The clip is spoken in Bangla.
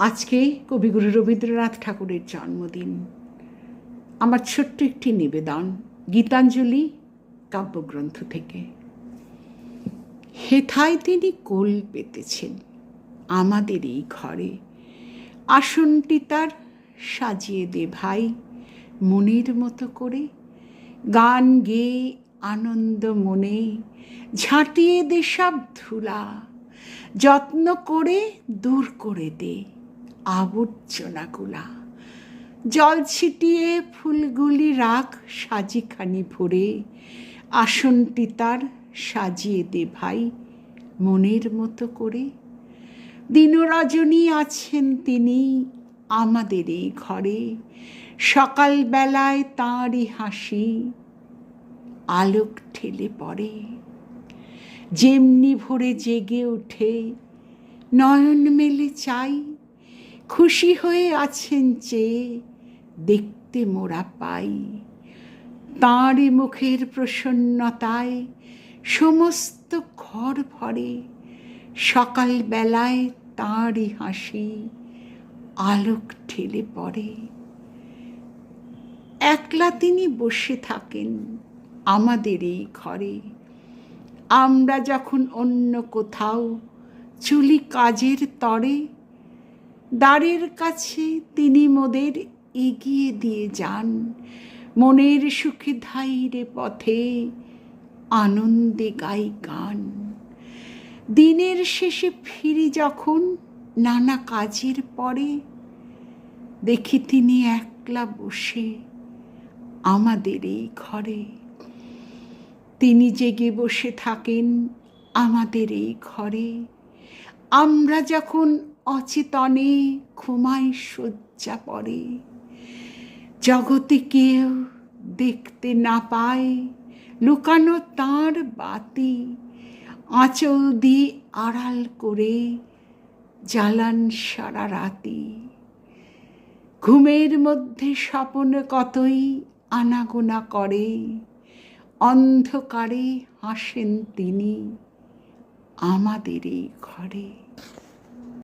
আজকে কবিগুরু রবীন্দ্রনাথ ঠাকুরের জন্মদিন। আমার ছোট্ট একটি নিবেদন, গীতাঞ্জলি কাব্যগ্রন্থ থেকে। হেথায় তিনি কোল পেতেছেন আমাদের এই ঘরে। আসনটি তার সাজিয়ে দে ভাই, মনের মতো করে। গান গেয়ে আনন্দ মনে, ঝাঁটিয়ে দে সব ধুলা। যত্ন করে দূর করে দে। আবর্জনাগুলা। জল ছিটিয়ে ফুলগুলি রাখ সাজিখানি ভরে। আসনটি তার সাজিয়ে দে ভাই মনের মতো করে। দিনরজনী আছেন তিনি আমাদের এই ঘরে। সকালবেলায় তাঁরই হাসি আলোক ঠেলে পড়ে। যেমনি ভোরে জেগে ওঠে, নয়ন মেলে চাই খুশি হয়ে আছেন চেয়ে দেখতে মোরা পাই। তাঁরই মুখের প্রসন্নতায় সমস্ত ঘর ভরে সকালবেলায় তাঁরই হাসি আলোক ঠেলে পড়ে। একলা তিনি বসে থাকেন আমাদের এই ঘরে। আমরা যখন অন্য কোথাও চুলি কাজের তরে দ্বারের কাছে তিনি মোদের এগিয়ে দিয়ে যান। মনের সুখে ধাইরে পথে আনন্দে গাই গান। দিনের শেষে ফিরি যখন নানা কাজের পরে, দেখি তিনি একলা বসে আমাদের এই ঘরে। তিনি জেগে বসে থাকেন আমাদের এই ঘরে। আমরা যখন অচেতনে ঘুমাই শয্যা পড়ে। জগতে কেউ দেখতে না পায়, লুকানো তাঁর বাতি, আঁচল দিয়ে আড়াল করে জ্বালান সারা রাতি। ঘুমের মধ্যে স্বপন কতই আনাগোনা করে, অন্ধকারে হাসেন তিনি আমাদের এই ঘরে।